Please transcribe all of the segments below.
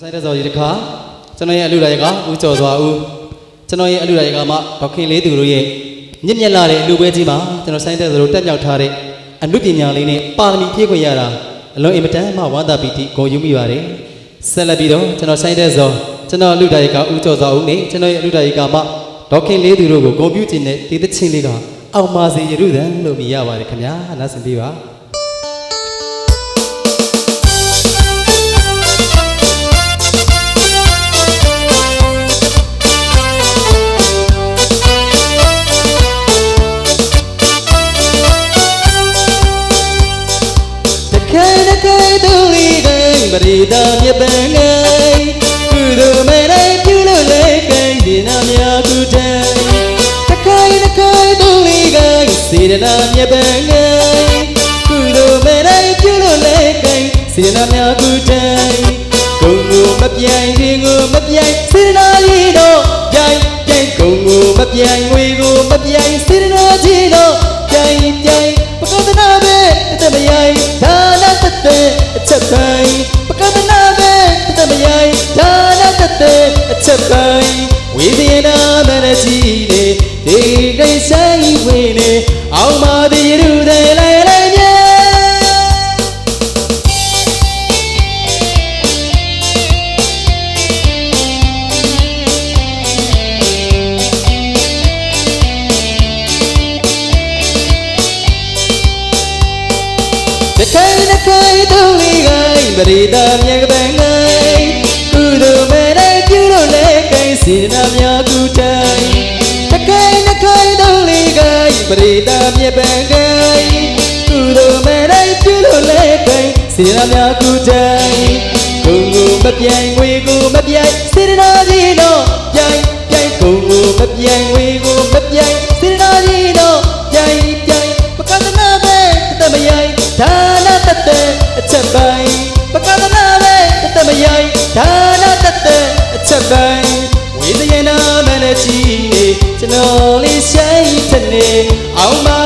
ဆိုင်တဲ့ဇော်ဒီတစ်ခါကျွန်တော်ရဲ့အလူတိုင်းကဦးကျော်စွာဦးကျွန်တော်ရဲ့အလူတိုင်းကမှဒေါခင်လေးသူတို့ရဲ့မြင့်မြတ်လာတဲ့အလူပွဲကြီးမှာကျွန်တော်ဆိုင်တဲ့ဇော်တို့တက်မြောက်ထားတဲ့အနုပညာလေးနဲ့ပါရမီဖြည့်ခွင့်ရတာအလုံးအင်မတန်မှဝမ်းသာပီတိဂုဏ်ယူမိပါတယ်ဆက်လက်ပြီးတော့ကျွန်တော်ဆိုင်တဲ့ဇော်ကျွန်တော်အလူတိုင်းကဦးကျော်စွာဦးနဲ့ကျွန်တော်ရဲ့အလူတိုင်းကမှဒေါခင်လေးသူတို့ကိုဂုဏ်ပြုခြင်းနဲ့ဒီသချင်းလေးကအောင်ပါစေရရုဒံလို့မြည်ရပါတယ်ခင်ဗျာနားဆင်ပေးပါ ကပရိဒါမြပန်းငယ်ကုသိုလ်မဲ့တိုင်းပြုလို့လေကိုင်းဒီနာများကုတိုင်းတခဲတခဲသူလေးကစေရနာမြပန်းငယ်ကုသိုလ်မဲ့တိုင်းပြုလို့လေကိုင်းစေရနာများကုတိုင်းဂုံကိုမပြိုင်ရင်ကိုမပြိုင်စေရနာကြီးတော့ပြိုင်ပြိုင်ဂုံကိုမပြိုင်ငွေကိုမပြိုင်စေရနာကြီးတော့ပြိုင်ပြိုင်ပကဒနာပဲတမယိုင်ဒါနတတဲ့အချက်ပိုင်းပ ကဒနာပဲတမယိုင်ဒါနတတဲ့အချက်ပိုင်းဝိသေနာမနကြီးနေဒီကိစ္စကြီးဝင်နေအောင်ပါဒီရုတဲ့လိုက်လိုက်မြဲတခိုင်တခိုင်တုံးလေးကိုင်း ပရိဒါမြတ်ကပန်းကိုင်းကုသိုလ်မဲ့တဲ့ပြုလို့လဲကိုင်းစေနာများကုတိုင်းတခိုင်တခိုင်တုံးလေးကိုင်းပရိဒါမြတ်ပန်းကိုင်းကုသိုလ်မဲ့တဲ့ပြုလို့လဲကိုင်းစေနာများကုတိုင်းဂုံကိုမပြိုင်ငွေကိုမပြိုင်စေနာကြီးတော့ပြိုင်ပြိုင်ဂုံကိုမပြိုင်ငွေကိုမပြိုင်စေနာကြီးတော့ပြိုင်ပြိုင်ပကဒနာပဲတမယိုင်ဒါနတတဲ့အချက်ပိုင်းပ တဲ့အချက်ပိုင်းဝိသယနာမနကြီးနေကျွန်တော်လေးဆိုင်တဲ့နေအောင်ပါ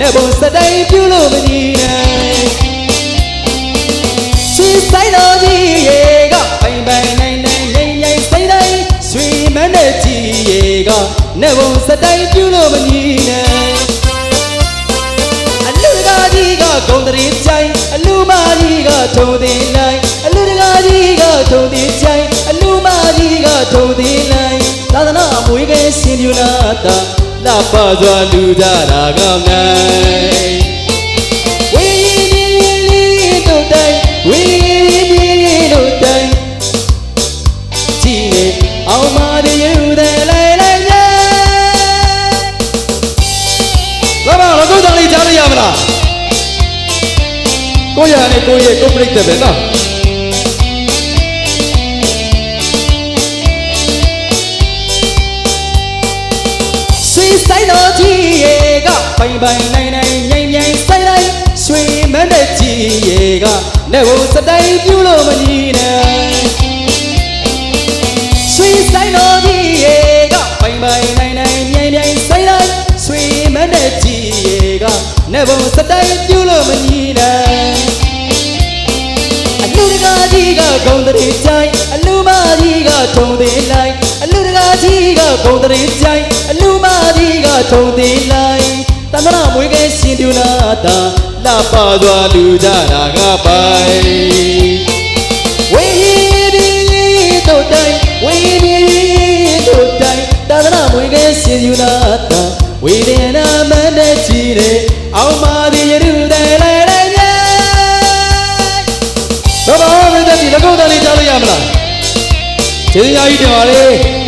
နေဘုံစတိုင်းပြုလို့မဒီနိုင်ဆွေဆိုင်တော်ကြီးရေကပိုင်ပိုင်နိုင်နိုင်မြိန်မြိန်ဆိုင်တိုင်းဆွေမန်းတဲ့ကြီးရေကနေဘုံစတိုင်းပြုလို့မဒီနိုင်အလူတကာကြီးကဂုံတရီချိုင်အလူမကြီးကထုံသေးနိုင်အလူတကာကြီးကထုံသေးချိုင်အလူမကြီးကထုံသေးနိုင်သာသနာမွေးကဲရှင်ပြူနာတာ လှပစွာလူကြတာကောင်းနိုင်ဝီရီရီရီတို့တိုင်းဝီရီရီရီတို့တိုင်းကြည့်နေအောင်မဒီယူတယ်လိုက်လိုက်မြဲဘာဘာငါကိုယ်တော်လေးကြားလို့ရမလားကိုရနဲ့ကိုရဲ့ကိုပြိတ်တယ်ပဲနော် ပိုင်ပိုင်နိုင်နိုင်မြိန်မြိုင်ဆိုင်တိုင်းဆွေမန်းတဲ့ကြီးရေကနေဘုံစတိုင်းပြုလို့မညီနိုင်ဆွေဆိုင်တော်ကြီးရေကပိုင်ပိုင်နိုင်နိုင်မြိန်မြိုင်ဆိုင်တိုင်းဆွေမန်းတဲ့ကြီးရေကနေဘုံစတိုင်းပြုလို့မညီနိုင်အလူတကာကြီးကဂုံတရီကြိုင်အလူမကြီးကထုံသေးလိုက်အလူတကာကြီးကဂုံတရီကြိုင်အလူမကြီးကထုံသေးလိုက် တမနာမွေးကဲရှင်ပြူနာတာလှပစွာလူကြတာကပိုင်ဝေဟီဒီတို့တိုင်ဝေဟီဒီတို့တိုင်တမနာမွေးကဲရှင်ပြူနာတာဝေဒနာမန္တကြီးတဲ့အောင်မာဒီရူတဲ့လဲလဲမြဲဘာဘာမင်းတို့ဒီငါကိုယ်တော်လေးကြားလို့ရမလားကျေးဇူးများကြီးတင်ပါလေ